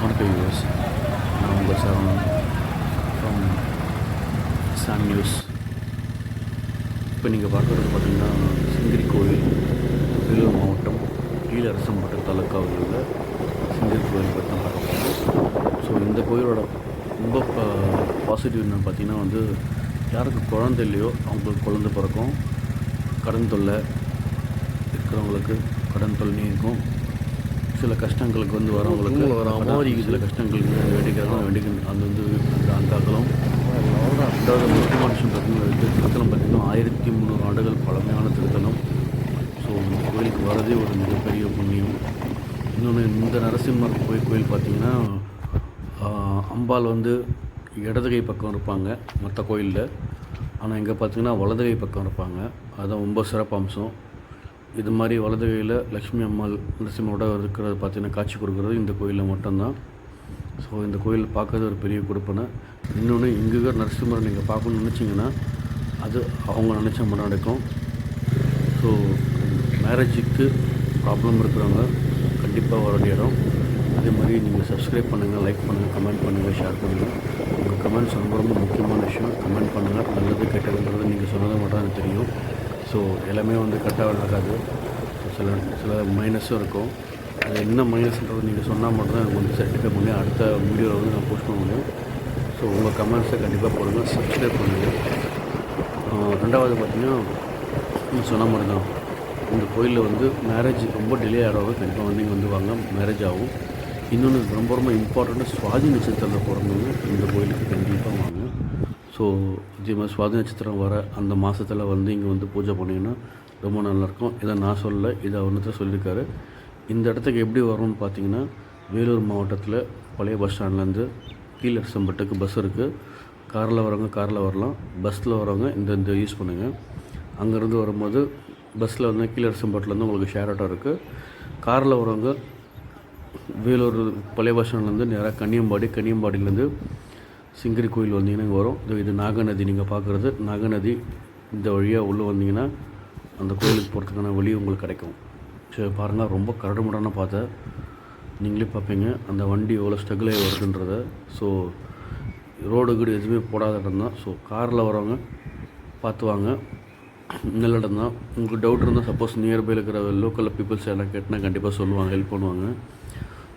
வணக்கம் யூஸ் நான் உங்கள் சரவணன் ஃப்ரம் சாம் நியூஸ் இப்போ நீங்கள் பார்க்குறது பார்த்தீங்கன்னா சிங்கிரி கோவில் வேலூர் மாவட்டம் கீழரசம்பட்டு தாலுக்காவில் உள்ள சிங்கிரி கோவில் பற்றி தான் பார்க்க போகிறோம் ஸோ இந்த கோயிலோட ரொம்ப பாசிட்டிவ் என்னென்னு பார்த்தீங்கன்னா வந்து யாருக்கு குழந்தை இல்லையோ அவங்களுக்கு குழந்தை பிறக்கும். கடன் தொல்லை இருக்கிறவங்களுக்கு கடன் தொல்லை இருக்கும். சில கஷ்டங்களுக்கு வந்து வரவங்களுக்கு அதாவது சில கஷ்டங்களுக்கு வேண்டிக்கிறாங்க வேண்டிக்க அது வந்து அந்த அந்த அகலம் ரெண்டாவது முக்கியமான விஷயம் பார்த்தீங்கன்னா இந்த திருத்தலம் பார்த்திங்கன்னா ஆயிரத்தி முந்நூறு ஆண்டுகள் பழமையான திருத்தலம். ஸோ இந்த கோயிலுக்கு வரதே ஒரு மிகப்பெரிய புண்ணியம். இன்னொன்று இந்த நரசிம்மர் கோயில் கோயில் பார்த்திங்கன்னா அம்பாள் வந்து இடது கை பக்கம் இருப்பாங்க மற்ற கோயிலில். ஆனால் இங்கே பார்த்தீங்கன்னா வலது கை பக்கம் இருப்பாங்க. அதுதான் ரொம்ப சிறப்பு அம்சம் இது மாதிரி வலது கையில் லக்ஷ்மி அம்மாள் நரசிம்மரோட இருக்கிறது பார்த்தீங்கன்னா காட்சி கொடுக்குறது இந்த கோயிலில் மட்டும்தான். ஸோ இந்த கோயில் பார்க்கறது ஒரு பெரிய கொடுப்பனை. இன்னொன்று இங்கே நரசிம்மரை நீங்கள் பார்க்கணும்னு நினச்சிங்கன்னா அது அவங்க நினச்ச மட்டும் நடக்கும். ஸோ மேரேஜுக்கு ப்ராப்ளம் இருக்கிறவங்க கண்டிப்பாக வர இடம். அதே மாதிரி நீங்கள் சப்ஸ்கிரைப் பண்ணுங்கள் லைக் பண்ணுங்கள் கமெண்ட் பண்ணுங்கள் ஷேர் பண்ணுங்கள் உங்கள் கமெண்ட்ஸ் ரொம்ப ரொம்ப முக்கியமான விஷயம். கமெண்ட் பண்ணுங்கள் நல்லது கெட்டதுன்றது நீங்கள் சொன்னது மட்டும் எனக்கு தெரியும். ஸோ எல்லாமே வந்து கரெக்டாக நடக்காது. சில சில மைனஸும் இருக்கும். அது என்ன மைனஸ்ன்றது நீங்கள் சொன்னால் மட்டும்தான் எனக்கு வந்து சர்டிஃபை பண்ணி அடுத்த வீடியோவில் வந்து நான் போஸ்ட் பண்ண முடியும். ஸோ உங்கள் கமெண்ட்ஸை கண்டிப்பாக போடுங்க சப்ஸ்கிரைப் பண்ணுங்கள் ரெண்டாவது பார்த்தீங்கன்னா நீங்கள் சொன்ன மாதிரி தான் இந்த கோயிலில் வந்து மேரேஜ் ரொம்ப டிலே ஆகிறவங்க கண்டிப்பாக வந்து இங்கே வந்து வாங்க மேரேஜ் ஆகும். இன்னொன்று ரொம்ப ரொம்ப இம்பார்ட்டண்ட்டாக சுவாதி நட்சத்திரத்தில் பிறந்தவங்க இந்த கோயிலுக்கு கண்டிப்பாக வாங்க. ஸோ இதே மாதிரி சுவாதி நட்சத்திரம் வர அந்த மாதத்தில் வந்து இங்கே வந்து பூஜை பண்ணிங்கன்னா ரொம்ப நல்லாயிருக்கும் இதை நான் சொல்லலை இதை அவர்கிட்ட சொல்லியிருக்காரு. இந்த இடத்துக்கு எப்படி வரும்னு பார்த்தீங்கன்னா வேலூர் மாவட்டத்தில் பழைய பஸ் ஸ்டாண்ட்லேருந்து கீழரசம்பட்டுக்கு பஸ் இருக்குது காரில் வரவங்க காரில் வரலாம். பஸ்ஸில் வரவங்க இந்த இந்த யூஸ் பண்ணுங்கள் அங்கேருந்து வரும்போது பஸ்ஸில் வந்து கீழரசம்பட்டிலேருந்து உங்களுக்கு ஷேர் ஆட்டோ இருக்குது காரில் வரவங்க வேலூர் பழைய பஸ் ஸ்டாண்ட்லேருந்து நேராக கன்னியம்பாடி கன்னியம்பாடியிலேருந்து சிங்கிரி கோயில் வந்தீங்கன்னா இங்கே வரும். இது நாகநதி. நீங்கள் பார்க்குறது நாகநதி. இந்த வழியாக உள்ளே வந்தீங்கன்னா அந்த கோயிலுக்கு போகிறதுக்கான வழி உங்களுக்கு கிடைக்கும். சரி பாருங்கள் ரொம்ப கரடுமுடான பார்த்தேன் நீங்களே பார்ப்பீங்க. அந்த வண்டி எவ்வளோ ஸ்ட்ரகிள் ஆகி வருதுன்றத. ஸோ ரோடு கீடு எதுவுமே போடாத இடம் தான். ஸோ காரில் வரவங்க பார்த்து வாங்க. நல்ல இடம் தான். உங்களுக்கு டவுட் இருந்தால் சப்போஸ் நியர்பையில் இருக்கிற லோக்கல் பீப்புள்ஸ் எல்லாம் கேட்டால் கண்டிப்பாக சொல்லுவாங்க. ஹெல்ப் பண்ணுவாங்க.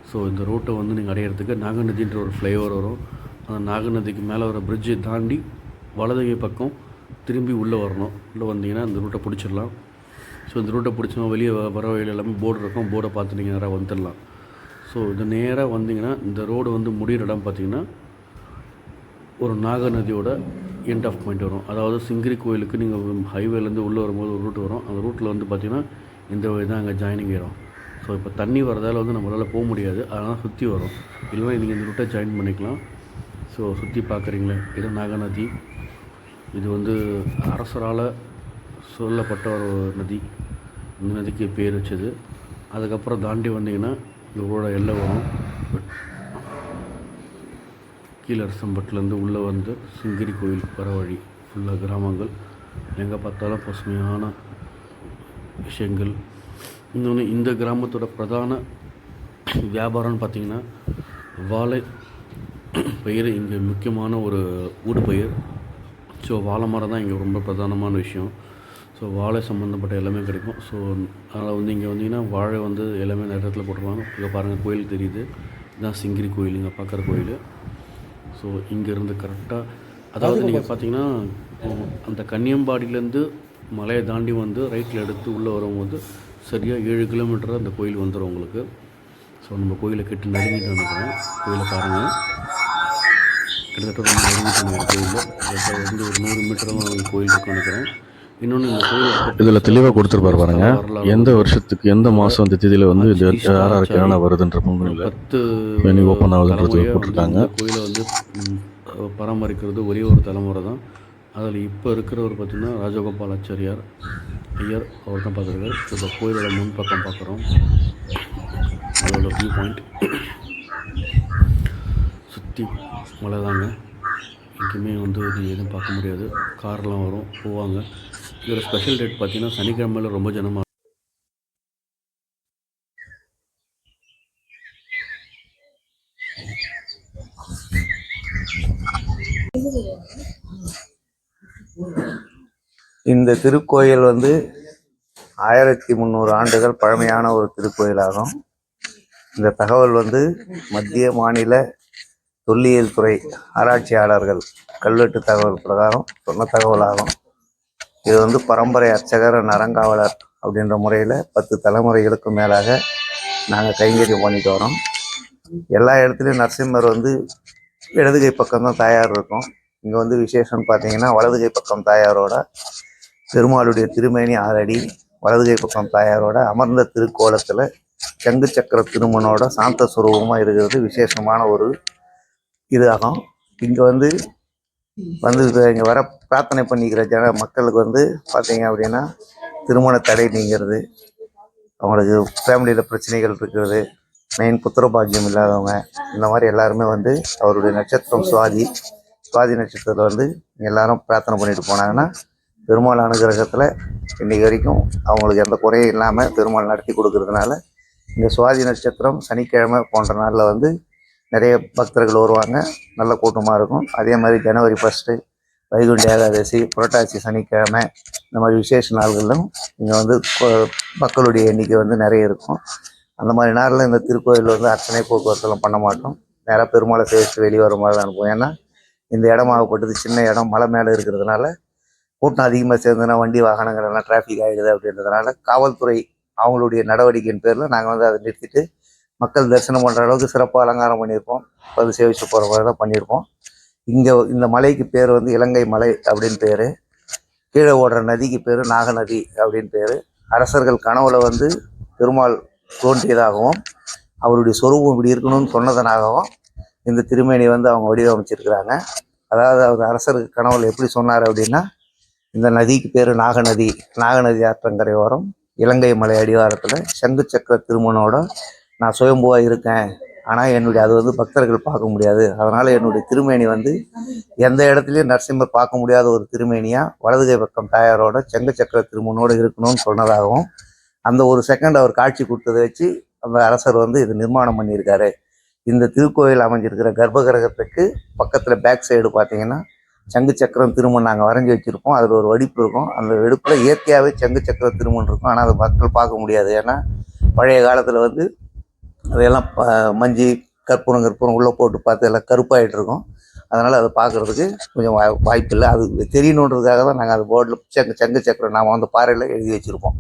ஸோ இந்த ரோட்டை வந்து நீங்கள் அடையிறதுக்கு நாகநதின்ற ஒரு ஃப்ளைஓவர் வரும். அந்த நாகநதிக்கு மேலே வர பிரிட்ஜை தாண்டி வலதுகை பக்கம் திரும்பி உள்ளே வரணும். உள்ளே வந்தீங்கன்னா இந்த ரூட்டை பிடிச்சிடலாம். ஸோ இந்த ரூட்டை பிடிச்சோம் வெளியே வ- வர வழியில் எல்லாமே போர்டு இருக்கும். போர்டை பார்த்து நீங்கள் நேராக வந்துடலாம். ஸோ இது நேராக வந்தீங்கன்னா இந்த ரோடு வந்து முடிகிற இடம் பார்த்தீங்கன்னா ஒரு நாகநதியோட எண்ட் ஆஃப் பாயிண்ட் வரும். அதாவது சிங்கிரி கோயிலுக்கு நீங்கள் ஹைவேலேருந்து உள்ளே வரும்போது ஒரு ரூட் வரும். அந்த ரூட்டில் வந்து பார்த்தீங்கன்னா இந்த வழி தான் அங்கே ஜாயினிங் ஆயிரும் ஸோ இப்போ தண்ணி வரதால் வந்து நம்மளால் போக முடியாது. அதனால் சுற்றி வரும். இல்லைன்னா நீங்கள் இந்த ரூட்டை ஜாயின் பண்ணிக்கலாம். ஸோ சுற்றி பார்க்குறீங்களே இது நாகநதி. இது வந்து அரசரால் சொல்லப்பட்ட ஒரு நதி. இந்த நதிக்கு பேர் வச்சது. அதுக்கப்புறம் தாண்டி வந்தீங்கன்னா இவரோட எல்லை வரும். கீழரசம்பட்டிலேருந்து உள்ளே வந்து சிங்கிரி கோயில் வர வழி ஃபுல்லாக கிராமங்கள். எங்கே பார்த்தாலும் பசுமையான விஷயங்கள். இன்னொன்று இந்த கிராமத்தோட பிரதான வியாபாரம்னு பார்த்தீங்கன்னா வாழை பயிர் இங்கே முக்கியமான ஒரு ஊடு பயிர். ஸோ வாழை மரம் தான் இங்கே ரொம்ப பிரதானமான விஷயம். ஸோ வாழை சம்மந்தப்பட்ட எல்லாமே கிடைக்கும். ஸோ அதனால் வந்து இங்கே வந்தீங்கன்னா வாழை வந்து எல்லாமே நிறைய இடத்துல போட்டுருவாங்க இங்கே பாருங்கள் கோயில் தெரியுது. இதுதான் சிங்கிரி கோயில் இங்கே பார்க்குற கோயில். ஸோ இங்கேருந்து கரெக்டாக அதாவது நீங்கள் பார்த்தீங்கன்னா அந்த கன்னியம்பாடியிலேருந்து மலையை தாண்டி வந்து ரைட்டில் எடுத்து உள்ளே வரும்போது சரியாக ஏழு கிலோமீட்டர் அந்த கோயில் வந்துடும் உங்களுக்கு. ஸோ நம்ம கோயிலை கெட்டு நெருங்கிட்டு நினைக்கிறேன். கோயிலை பாருங்கள் கிட்டத்தட்ட நினைக்கிறேன் கோயிலில் வந்து ஒரு நூறு மீட்டரும் கோயில் இருக்குன்னு நினைக்கிறேன். இன்னொன்று இந்த கோயில் இதில் தெளிவாக கொடுத்துருப்பாரு பாருங்க. எந்த வருஷத்துக்கு எந்த மாதம் இந்த தேதியில் வந்து இது யார் யாருக்கு என்னென்ன வருதுன்ற முன்னில் பத்து open ஆகுதுன்றது போட்டிருக்காங்க. கோயிலை வந்து பராமரிக்கிறது ஒரே ஒரு தலைமுறை தான். அதில் இப்போ இருக்கிறவர் பார்த்தீங்கன்னா ராஜகோபால் ஆச்சாரியார் ஐயர் அவர் தான் பார்த்துருக்காரு. இப்போ கோயிலோட முன் பக்கம் பார்க்குறோம். அதோட வியூ பாயிண்ட் சுற்றி மழை தாங்க எங்கேயுமே வந்து இது எதுவும் பார்க்க முடியாது. கார்லாம் வரும் போவாங்க. இதோட ஸ்பெஷல் டேட் பார்த்தீங்கன்னா சனிக்கிழமையில் ரொம்ப ஜனமாக இந்த திருக்கோயில் வந்து ஆயிரத்தி முந்நூறு ஆண்டுகள் பழமையான ஒரு திருக்கோயிலாகும். இந்த தகவல் வந்து மத்திய மாநில தொல்லியல் துறை ஆராய்ச்சியாளர்கள் கல்வெட்டு தகவல் பிரகாரம் சொன்ன தகவலாகும். இது வந்து பரம்பரை அர்ச்சகர் நரங்காவலர் அப்படின்ற முறையில் பத்து தலைமுறைகளுக்கு மேலாக நாங்கள் கைங்கரியம் பண்ணிட்டு வரோம். எல்லா இடத்துலையும் நரசிம்மர் வந்து இடதுகை பக்கம் தான் தாயார் இருக்கும். இங்கே வந்து விசேஷம்னு பார்த்தீங்கன்னா வலதுகை பக்கம் தாயாரோட பெருமாளுடைய திருமேனி ஆறடி வலதுகை பக்கம் தாயாரோட அமர்ந்த திருக்கோலத்தில் சங்கு சக்கர திருமணோட சாந்த சுரூபமாக இருக்கிறது. விசேஷமான ஒரு இதாகும். இங்கே வந்து வந்து இங்கே வர பிரார்த்தனை பண்ணிக்கிற ஜன மக்களுக்கு வந்து பார்த்தீங்க அப்படின்னா திருமண தடை நீங்கிறது அவங்களுக்கு ஃபேமிலியில் பிரச்சனைகள் இருக்கிறது மெயின் புத்திர பாக்கியம் இல்லாதவங்க இந்த மாதிரி எல்லாருமே வந்து அவருடைய நட்சத்திரம் சுவாதி சுவாதி நட்சத்திரத்தில் வந்து எல்லாரும் பிரார்த்தனை பண்ணிட்டு போனாங்கன்னா பெருமாள் அனுகிரகத்தில் இன்றைக்கு வரைக்கும் அவங்களுக்கு எந்த குறையும் இல்லாமல் பெருமாள் நடத்தி கொடுக்கறதுனால இந்த சுவாதி நட்சத்திரம் சனிக்கிழமை போன்ற நாளில் வந்து நிறைய பக்தர்கள் வருவாங்க. நல்ல கூட்டமாக இருக்கும். அதே மாதிரி ஜனவரி ஃபஸ்ட்டு வைகுண்ட ஏகாதசி புரட்டாசி சனிக்கிழமை இந்த மாதிரி விசேஷ நாள்களிலும் இங்கே வந்து மக்களுடைய எண்ணிக்கை வந்து நிறைய இருக்கும். அந்த மாதிரி நாளில் இந்த திருக்கோயில் வந்து அர்ச்சனை போக்குவரத்துலாம் பண்ண மாட்டோம். நேராக பெருமாளை சேர்த்து வெளியே வர மாதிரி தான் அனுப்புவோம். ஏன்னா இந்த இடமாகப்பட்டது சின்ன இடம் மலை மேலே இருக்கிறதுனால கூட்டம் அதிகமாக சேர்ந்ததுன்னா வண்டி வாகனங்கள் எல்லாம் டிராஃபிக் ஆகிடுது அப்படின்றதுனால காவல்துறை அவங்களுடைய நடவடிக்கையின் பேரில் நாங்கள் வந்து அதை நிறுத்திட்டு மக்கள் தரிசனம் பண்ணுற அளவுக்கு சிறப்பாக அலங்காரம் பண்ணியிருப்போம் அது சேவிச்சு போகிற மாதிரி தான் பண்ணியிருப்போம் இங்கே இந்த மலைக்கு பேர் வந்து இலங்கை மலை அப்படின்னு பேர். கீழே ஓடுற நதிக்கு பேர் நாகநதி அப்படின்னு பேர். அரசர்கள் கனவுல வந்து பெருமாள் தோன்றியதாகவும் அவருடைய சொரூபம் இப்படி இருக்கணும்னு சொன்னதனாகவும் இந்த திருமேனி வந்து அவங்க வடிவமைச்சிருக்கிறாங்க. அதாவது அவர் அரசருக்கு கனவுல எப்படி சொன்னார் அப்படின்னா இந்த நதிக்கு பேர் நாகநதி. நாகநதி ஆற்றங்கரை ஓரம் இலங்கை மலை அடிவாரத்தில் சங்கு சக்கர திருமணோட நான் சுயம்புவாக இருக்கேன். ஆனால் என்னுடைய அது வந்து பக்தர்கள் பார்க்க முடியாது. அதனால் என்னுடைய திருமேனி வந்து எந்த இடத்துலையும் நரசிம்மர் பார்க்க முடியாத ஒரு திருமேனியாக வலதுகை பக்கம் தாயாரோட செங்க சக்கர திருமணோடு இருக்கணும்னு சொன்னதாகவும் அந்த ஒரு செகண்ட் அவர் காட்சி கொடுத்ததை வச்சு அந்த அரசர் வந்து இது நிர்மாணம் பண்ணியிருக்காரு. இந்த திருக்கோயில் அமைஞ்சிருக்கிற கர்ப்பகிரகத்துக்கு பக்கத்தில் பேக் சைடு பார்த்தீங்கன்னா சங்கு சக்கரம் திருமண் நாங்கள் வரைஞ்சி வச்சுருப்போம் அதில் ஒரு வெடிப்பு இருக்கும். அந்த வெடிப்பில் இயற்கையாகவே சங்கு சக்கர திருமண் இருக்கும். ஆனால் அது மக்கள் பார்க்க முடியாது. ஏன்னா பழைய காலத்தில் வந்து அதையெல்லாம் மஞ்சி கற்பூரம் கற்பூரம் உள்ளே போட்டு பார்த்து எல்லாம் கருப்பாயிட்டு இருக்கும். அதனால் அதை பார்க்குறதுக்கு கொஞ்சம் வாய் வாய்ப்பு இல்லை. அது தெரியணுன்றதுக்காக தான் நாங்கள் அது போர்டில் செங்க செங்கு சக்கரம் நாம் வந்து பாறையில் எழுதி வச்சுருப்போம்.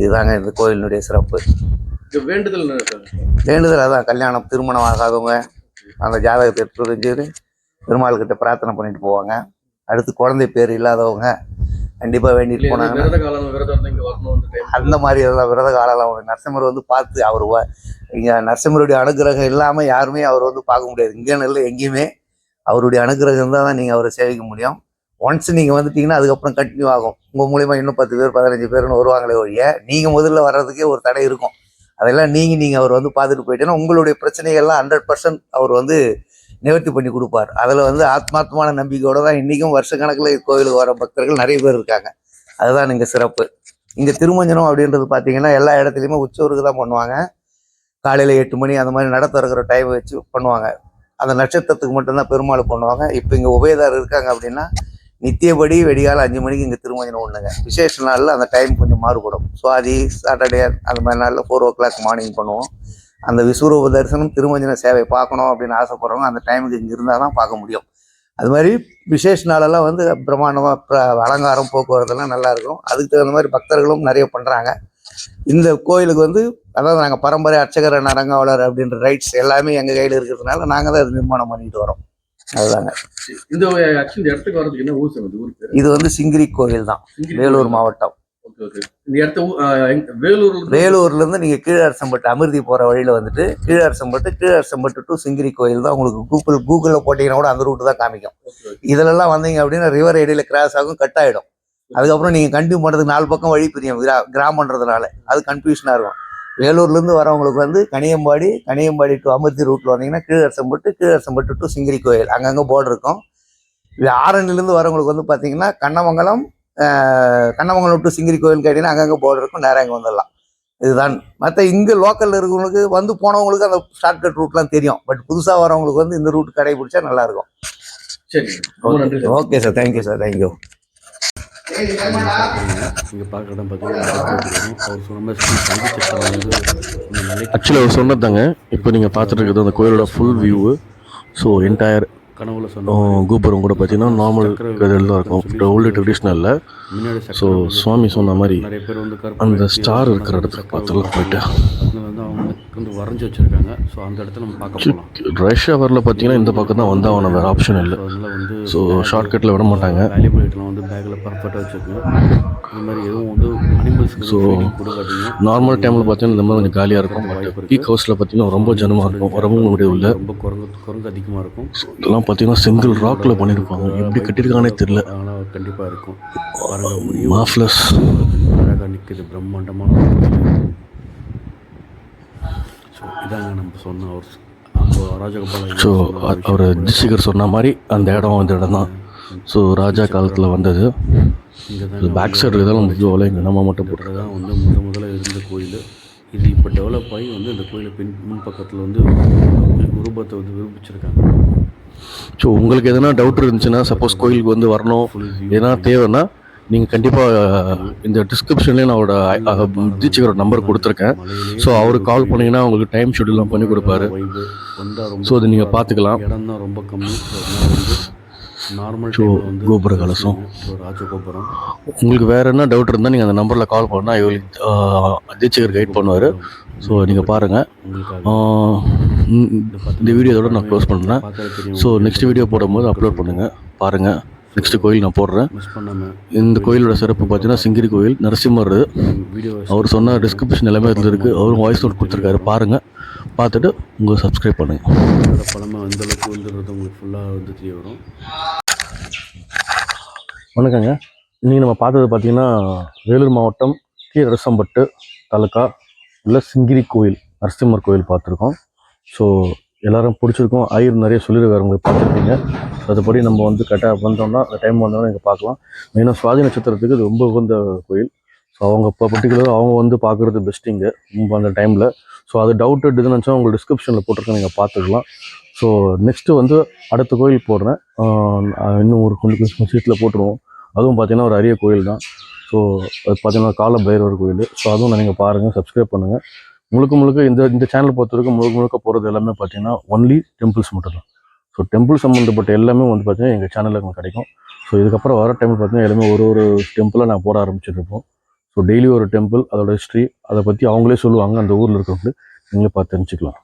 இதுதாங்க இந்த கோயிலினுடைய சிறப்பு. வேண்டுதல் வேண்டுதல் அதான். கல்யாணம் திருமணம் ஆகாதவங்க அந்த ஜாதகத்தை எடுத்து வச்சுட்டு பெருமாள் கிட்ட பிரார்த்தனை பண்ணிட்டு போவாங்க. அடுத்து குழந்தை பேர் இல்லாதவங்க கண்டிப்பாக வேண்டிட்டு போனாங்கன்னா அந்த மாதிரி எல்லாம் விரத காலம் அவங்க நரசிம்மர் வந்து பார்த்து அவர் வ- நரசிம்மருடைய அனுகிரகம் இல்லாமல் யாருமே அவர் வந்து பார்க்க முடியாது. இங்கேன்னு இல்லை எங்கேயுமே. அவருடைய அனுகிரகம் இருந்தால் தான் நீங்கள் அவரை சேவிக்க முடியும். ஒன்ஸ் நீங்கள் வந்துட்டீங்கன்னா அதுக்கப்புறம் கண்டினியூ ஆகும். உங்கள் மூலிமா இன்னும் பத்து பேர் பதினஞ்சு பேர்னு வருவாங்களே ஒழிய நீங்கள் முதல்ல வர்றதுக்கே ஒரு தடை இருக்கும். அதெல்லாம் நீங்கள் நீங்கள் அவர் வந்து பார்த்துட்டு போயிட்டேன்னா உங்களுடைய பிரச்சனைகள்லாம் ஹண்ட்ரட் பர்சன்ட் அவர் வந்து நிவர்த்தி பண்ணி கொடுப்பார். அதில் வந்து ஆத்மார்த்தமான நம்பிக்கையோடு தான் இன்றைக்கும் வருஷக்கணக்கில் கோவிலுக்கு வர பக்தர்கள் நிறைய பேர் இருக்காங்க. அதுதான் நீங்கள் சிறப்பு. இங்கே திருமஞ்சனம் அப்படின்றது பார்த்தீங்கன்னா எல்லா இடத்துலையுமே உச்சவருக்கு தான் பண்ணுவாங்க. காலையில் எட்டு மணி அந்த மாதிரி நட திறக்கிற டைம் வச்சு பண்ணுவாங்க. அந்த நட்சத்திரத்துக்கு மட்டும்தான் பெருமாள் பண்ணுவாங்க. இப்போ இங்கே உபயதார் இருக்காங்க அப்படின்னா நித்தியபடி வெடிகாலம் அஞ்சு மணிக்கு இங்கே திருமஞ்சனம் ஒன்றுங்க விசேஷ நாளில் அந்த டைம் கொஞ்சம் மாறுபடும். சுவாதி சாட்டர்டே அந்த மாதிரி நாளில் ஃபோர் ஓ கிளாக் மார்னிங் பண்ணுவோம். அந்த விஸ்வரூப தரிசனம் திருமஞ்சன சேவை பார்க்கணும் அப்படின்னு ஆசைப்படுறவங்க அந்த டைமுக்கு இங்கே இருந்தால் தான் பார்க்க முடியும். அது மாதிரி விசேஷ நாளெல்லாம் வந்து பிரமாண்டமாக அலங்காரம் போக்குவரத்தெல்லாம் நல்லா இருக்கும் அதுக்கு தகுந்த மாதிரி பக்தர்களும் நிறைய பண்ணுறாங்க இந்த கோயிலுக்கு வந்து அதாவது நாங்கள் பரம்பரை அர்ச்சகர் நரங்காவலர் அப்படின்ற ரைட்ஸ் எல்லாமே எங்கள் கையில் இருக்கிறதுனால நாங்கள் தான் இது நிர்மாணம் பண்ணிட்டு வரோம். அதுதாங்க இந்த இடத்துக்கு வரதுக்கு என்ன ஊர் இது வந்து சிங்கிரி கோயில் தான். வேலூர் மாவட்டம். ஓகே ஓகே இந்த இடத்த ஊ- ஆ, எங்க- வேலூர்ல இருந்து- வேலூர்ல இருந்து நீங்க கீழரசம்பட்டு அமிர்தி போற வழியில வந்துட்டு கீழரசம்பட்டு கீழரசம்பட்டு டு சிங்கிரி கோயில் தான் உங்களுக்கு கூகுள் கூகுள்ல போட்டீங்கன்னா கூட அந்த ரூட் தான் காமிக்கும். இதுலலாம் வந்தீங்க அப்படின்னா ரிவர் இடையில கிராஸ் ஆகும் கட் ஆயிடும். அதுக்கப்புறம் நீங்க கண்டினியூ பண்றதுக்கு நாலு பக்கம் வழி பிரியும் கிரா கிராமன்றதுனால அது கன்ஃபியூஷனா இருக்கும். வேலூர்ல இருந்து வரவங்களுக்கு வந்து கனியம்பாடி கனியம்பாடி டு அமிர்தி ரூட்ல வந்தீங்கன்னா கீழரசம்பட்டு கீழரசம்பட்டு டு சிங்கிரி கோயில். அங்கங்க போர்டு இருக்கும். ஆரணிலிருந்து வரவங்களுக்கு வந்து பாத்தீங்கன்னா கண்ணமங்கலம் கண்ணமங்கலம் டு சிங்கிரி கோயில் கேட்டீங்கன்னா அங்கங்க போர்டு இருக்கும். நேரம் இங்க வந்துடலாம். இதுதான். மற்ற இங்கே லோக்கலில் இருக்கிறவங்களுக்கு வந்து போனவங்களுக்கு அந்த ஷார்ட்கட் ரூட்லாம் தெரியும். பட் புதுசாக வரவங்களுக்கு வந்து இந்த ரூட் கடைபிடிச்சா நல்லா இருக்கும். சரி. ரொம்ப நன்றி sir. Okay sir thank you sir thank you இங்கே பார்க்குறத பார்த்தீங்கன்னா ஆக்சுவலாக அவர் சொன்னதாங்க இப்போ நீங்கள் பார்த்துட்டு இருக்கிறது அந்த கோயிலோட ஃபுல் வியூவு ஸோ என்டையர் கனவுல சொன்ன கோபுரம் கூட பார்த்தீங்கன்னா நார்மல் இதில் தான் இருக்கும். ஓல்டு ட்ரெடிஷ்னலில் ஸோ சுவாமி சொன்ன மாதிரி அந்த ஸ்டார் இருக்கிற சக்கரம் பார்த்துலாம் போயிட்டு. வந்து வரைஞ்சி வச்சிருக்காங்க. ஸோ அந்த இடத்த நம்ம பார்க்க ரஷ் ஹவரில் பார்த்தீங்கன்னா இந்த பக்கம் தான் வந்தாகணும் வேறு ஆப்ஷன் இல்லை. ஸோ ஸோ ஷார்ட்கட்டில் விட மாட்டாங்க வேல்யூபிள் ஐட்டம்லாம் வந்து பேக்கில் பர்ஃபெக்டாக வச்சுருக்கோம் இது மாதிரி எதுவும் வந்து அனிமல்ஸ்க்கு கொடுக்காதீங்க. நார்மல் டைமில் பார்த்தீங்கன்னா இந்த மாதிரி கொஞ்சம் காலியாக இருக்கும். பீக் ஹவுஸில் பார்த்தீங்கன்னா ரொம்ப ஜனமாக இருக்கும். வரவும் முடியவில்லை ரொம்ப குரங்கு குரங்கு அதிகமாக இருக்கும். இதெல்லாம் பார்த்தீங்கன்னா சிங்கிள் ராக்கில் பண்ணியிருப்பாங்க. எப்படி கட்டியிருக்காங்கன்னே தெரியல. அதனால் கண்டிப்பாக இருக்கும். மாஃப்லஸ் அழகாக நிற்குது பிரம்மாண்டமான கோயில். ஸோ இதாங்க நம்ம சொன்ன அவர் ராஜகோபால ஸோ அவர் டிஸ்டிகர் சொன்ன மாதிரி அந்த இடம் அந்த இடம் தான். ஸோ ராஜா காலத்தில் வந்தது. பேக் சைடு இதெல்லாம் முடிஞ்சோல இங்கே நம்ம மட்டும் போட்டு தான் வந்து முத முதல்ல இருந்த கோயில். இது இப்போ டெவலப் ஆகி வந்து இந்த கோயிலை பின் முன் பக்கத்தில் வந்து உருவத்தை வந்து விரும்பிச்சிருக்காங்க. ஸோ உங்களுக்கு எதனா டவுட் இருந்துச்சுன்னா சப்போஸ் கோயிலுக்கு வந்து வரணும். எதனா தேவைன்னா நீங்கள் கண்டிப்பாக இந்த டிஸ்கிரிப்ஷன்லேயே நான் அவரோட தீட்சிகரோட நம்பர் கொடுத்துருக்கேன். ஸோ அவருக்கு கால் பண்ணிங்கன்னா உங்களுக்கு டைம் ஷெட்யூல்லாம் பண்ணி கொடுப்பாரு. ஸோ அதை நீங்கள் பார்த்துக்கலாம். இடம் தான் ரொம்ப கம்மி. நார்மல் வந்து கோபுர கலசம் ராஜகோபுரம். உங்களுக்கு வேறு என்ன டவுட் இருந்தால் நீங்கள் அந்த நம்பரில் கால் பண்ணால் இவங்களுக்கு தீட்சிகர் கைட் பண்ணுவார். ஸோ நீங்கள் பாருங்கள் இந்த வீடியோ இதோட நான் க்ளோஸ் பண்ணுறேன் ஸோ நெக்ஸ்ட் வீடியோ போடும்போது அப்லோட் பண்ணுங்கள் பாருங்கள் நெக்ஸ்ட் கோயில் நான் போடுறேன். இந்த கோயிலோட சிறப்பு பார்த்தீங்கன்னா சிங்கிரி கோயில் நரசிம்மர். வீடியோ அவர் சொன்ன டிஸ்கிரிப்ஷன் எல்லாமே இதில் இருக்குது அவரும் வாய்ஸ் நோட் கொடுத்துருக்காரு. பாருங்கள் பார்த்துட்டு உங்களை சப்ஸ்கிரைப் பண்ணுங்கள் பழமை எந்த அளவுக்கு வந்துடுறது உங்களுக்கு ஃபுல்லாக வந்து தெரிய வரும். வணக்கங்க. இன்றைக்கி நம்ம பார்த்தது பார்த்தீங்கன்னா வேலூர் மாவட்டம் கீழரசம்பட்டு தாலுக்கா உள்ள சிங்கிரி கோயில் நரசிம்மர் கோயில் பார்த்துருக்கோம். ஸோ எல்லோரும் பிடிச்சிருக்கோம். ஐயர் நிறைய சொல்லியிருக்காரு உங்களுக்கு பார்த்துருப்பீங்க அதுபடி நம்ம வந்து கரெக்டாக வந்தோம்னா அந்த டைம் வந்தோம்னா இங்கே பார்க்கலாம். மெயினாக சுவாதி நட்சத்திரத்துக்கு இது ரொம்ப உகந்த கோயில். ஸோ அவங்க இப்போ பர்டிகுலராக அவங்க வந்து பார்க்குறது பெஸ்ட்டிங்கு ரொம்ப அந்த டைமில் ஸோ அது டவுட் இதுன்னு நினச்சா உங்களுக்கு டிஸ்கிரிப்ஷனில் போட்டிருக்கேன் நீங்கள் பார்த்துக்கலாம். ஸோ நெக்ஸ்ட்டு வந்து அடுத்த கோயில் போடுறேன். இன்னும் ஒரு கொஞ்சம் சீட்டில் போட்டுருவோம். அதுவும் பார்த்தீங்கன்னா ஒரு அரிய கோயில் தான். ஸோ அது பார்த்தீங்கன்னா கால பைரவர் கோயில். ஸோ அதுவும் நீங்கள் பாருங்கள் சப்ஸ்கிரைப் பண்ணுங்கள் முழுக்க முழுக்க இந்த இந்த சேனல் பொறுத்த வரைக்கும் முழுக்க முழுக்க போகிறது எல்லாமே பார்த்தீங்கன்னா ஒன்லி டெம்பிள்ஸ் மட்டும் தான். ஸோ டெம்பிள் சம்மந்தப்பட்ட எல்லாமே வந்து பார்த்திங்கன்னா எங்கள் சேனலில் உங்களுக்கு கிடைக்கும். ஸோ இதுக்கப்புறம் வர டைமில் பார்த்தீங்கன்னா எல்லாமே ஒரு ஒரு டெம்பிளாக நான் போட ஆரம்பிச்சிட்ருப்போம் ஸோ டெய்லி ஒரு டெம்பிள் அதோட ஹிஸ்ட்ரி அதை பற்றி அவங்களே சொல்லுவாங்க. அந்த ஊரில் இருக்கிறவங்களுக்கு நீங்களே பார்த்து தெரிஞ்சுக்கலாம்.